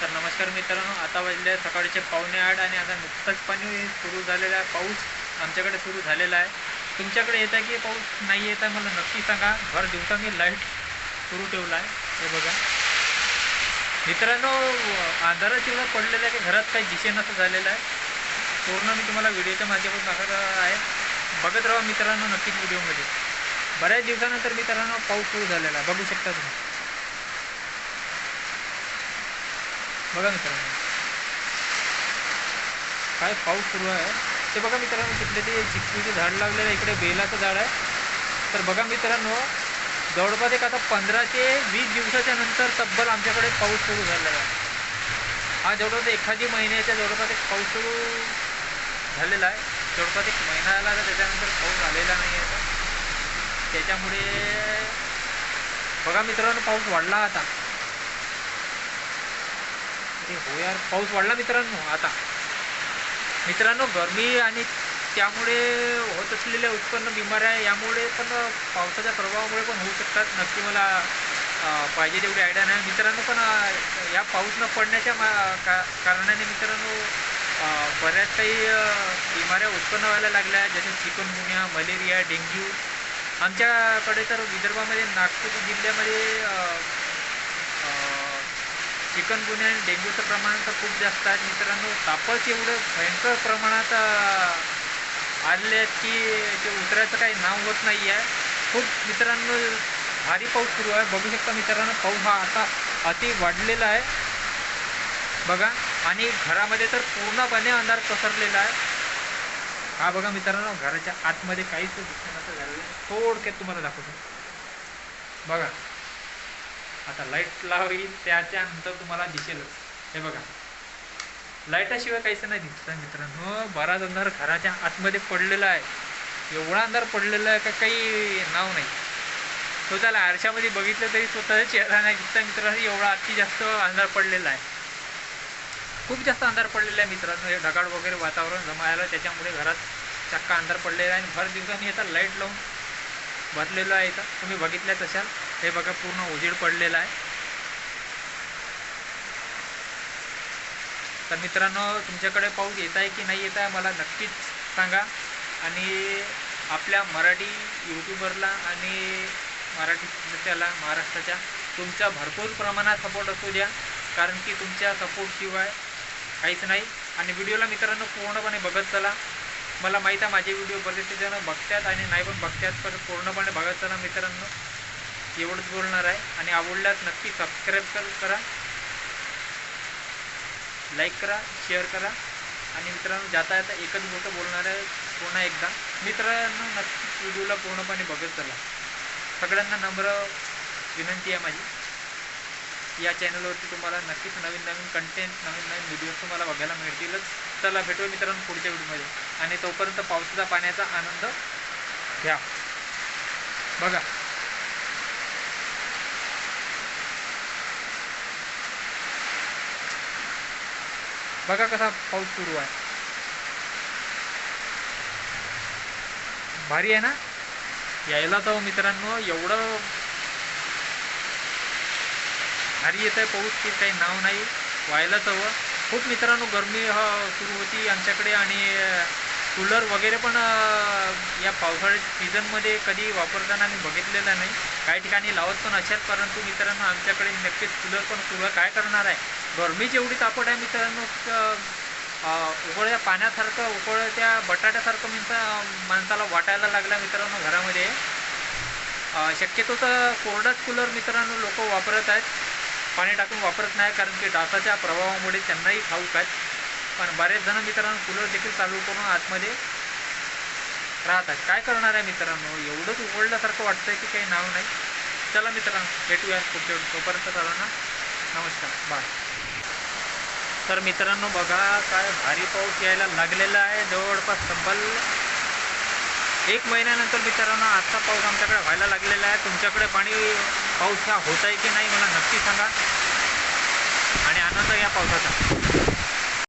तर नमस्कार मित्रांनो. आता वाजले सकाळचे पावणे आठ आणि आता नुकतंच पाणी सुरू झालेला आहे पाऊस आमच्याकडे सुरू झालेला आहे. तुमच्याकडे येत आहे की पाऊस नाही येत आहे मला नक्की सांगा. भर दिवसा मी लाइट सुरू ठेवला आहे. हे बघा. मित्रांनो अंधारात एवढं पडलेलं आहे की घरात काही दिशेन असं झालेलं आहे. पूर्ण मी तुम्हाला व्हिडिओच्या माध्यमातून दाखवत आहे. बघत राहा मित्रांनो नक्कीच व्हिडिओमध्ये. बऱ्याच दिवसानंतर मित्रांनो पाऊस सुरू झालेला आहे. बघू शकता तुम्ही. बघा मित्रांनो. काय पाऊस सुरू आहे. ते बघा मित्रांनो तिकडे ते चिकूचे झाड लागलेलं इकडे बेलाचं झाड आहे. तर बघा मित्रांनो जवळपास एक आता पंधरा ते वीस दिवसाच्या नंतर तब्बल आमच्याकडे पाऊस सुरू झालेला आहे. हा जवळपास एखादी महिन्याच्या जवळपास एक पाऊस सुरू झालेला आहे. जवळपास एक महिना आला तर त्याच्यानंतर पाऊस आलेला नाही आहे त्याच्यामुळे बघा मित्रांनो पाऊस वाढला आता. ते हो यार. पाऊस वाढला मित्रांनो आता. मित्रांनो गरमी आणि त्यामुळे होत असलेल्या उत्पन्न बिमाऱ्या यामुळे पण पावसाच्या प्रभावामुळे पण होऊ शकतात. नक्की मला पाहिजे तेवढी आयडिया नाही. मित्रांनो पण या पाऊस न पडण्याच्या मा का कारणाने मित्रांनो बऱ्याच काही बिमाऱ्या उत्पन्न व्हायला लागल्या. जसे चिकनगुन्या मलेरिया डेंग्यू. आमच्याकडे तर विदर्भामध्ये नागपूर जिल्ह्यामध्ये चिकनगुन्या आणि डेंग्यूचं प्रमाण तर खूप जास्त आहे. मित्रांनो तापच एवढं भयंकर प्रमाणात आले आहेत की ते उतरायचं काही नाव होत नाही आहे खूप मित्रांनो भारी पाऊस सुरू आहे. बघू शकता मित्रांनो पाऊस हा आता अति वाढलेला आहे. बघा आणि घरामध्ये तर पूर्णपणे अंधार पसरलेला आहे. हा बघा मित्रांनो घराच्या आतमध्ये काहीच दिसण्याचं झालेलं आहे थोडक्यात तुम्हाला दाखवतो. बघा. आता लाइट लावली त्याच्यानंतर तुम्हाला दिसेलच हे बघा. लाईटाशिवाय काहीच नाही दिसत मित्रांनो. बराच अंधार घराच्या आतमध्ये पडलेला आहे. एवढा अंधार पडलेला आहे का काही नाव नाही. स्वतःला आरशामध्ये बघितलं तरी स्वतःचा चेहरा नाही दिसता मित्रांनो. एवढा अति जास्त अंधार पडलेला आहे. खूप जास्त अंधार पडलेला आहे मित्रांनो. हे ढगाळ वगैरे वातावरण जमायला त्याच्यामुळे घरात चक्का अंधार पडलेला आहे आणि भर दिवसांनी आता लाइट लावून भरलेलं आहे. इथं तुम्ही बघितल्याच असाल. हे बघा पूर्ण उजेड पडलेला आहे. तर मित्रांनो तुमच्याकडे पाऊस येत आहे की नाही येत आहे मला नक्कीच सांगा. आणि आपल्या मराठी यूट्यूबरला आणि मराठी त्याला महाराष्ट्राच्या तुमच्या भरपूर प्रमाणात सपोर्ट असू द्या. कारण की तुमच्या सपोर्टशिवाय काहीच नाही. आणि व्हिडिओला मित्रांनो पूर्णपणे बघत चला. मला माहीत आहे माझे व्हिडिओ बरेचसे जण बघतात आणि नाही पण बघतात पण पूर्णपणे बघत चला मित्रांनो. एवढंच बोलणार आहे. आणि आवडल्यास नक्की सबस्क्राईब कर करा. लाईक करा शेअर करा. आणि मित्रांनो जाता जाता एकच गोष्ट बोलणार आहे पुन्हा एकदा. मित्रांनो नक्कीच व्हिडिओला पूर्णपणे बघत चला. सगळ्यांना नम्र विनंती आहे माझी. या चॅनलवरती तुम्हाला नक्कीच नवीन नवीन कंटेंट नवीन नवीन व्हिडिओ तुम्हाला बघायला मिळतीलच. चला भेटूया मित्रांनो पुढच्या व्हिडिओमध्ये. आणि तोपर्यंत पावसाचा पाण्याचा आनंद घ्या. बघा. बघा कसा पाऊस सुरू आहे. भारी आहे ना? यायला तर मित्रांनो एवढं भारी येत आहे पाऊस की काही नाव नाही. व्हायलाच हवं खूप मित्रांनो गरमी ह सुरू होती आमच्याकडे आणि कूलर वगैरे पण या पावसाळ्याच्या सीझनमध्ये कधी वापरताना मी बघितलेलं नाही. काही ठिकाणी लावत पण असेल परंतु मित्रांनो आमच्याकडे नक्कीच कूलर पण कूलर काय करणार आहे? गरमी एवढी तापट आहे मित्रांनो उकळत्या पाण्यासारखं उकळत्या बटाट्यासारखं मित्र माणसाला वाटायला लागला मित्रांनो घरामध्ये. शक्यतो तर कोरडाच कूलर मित्रांनो लोक वापरत आहेत. पाणी टाकून वापरत नाही कारण की डासाच्या प्रभावामुळे त्यांनाही ठाऊक आहेत. पण बरेच जण मित्रांनो कूलर देखील चालू करून आतमध्ये राहतात. काय करणार आहे मित्रांनो? एवढंच उघडल्यासारखं वाटतंय की काही नाव नाही. चला मित्रांनो भेटूया पुढच्या तोपर्यंत सर्वांना नमस्कार. बाय तर मित्रांनो बघा काय भारी पाऊस यायला लागलेला आहे. जवळपास तब्बल एक महिन्यानंतर मित्रांनो आजचा पाऊस आमच्याकडे व्हायला लागलेला आहे. तुमच्याकडे पाणी पाऊस हा होत आहे की नाही मला नक्की सांगा. आणि आनंद या पावसाचा.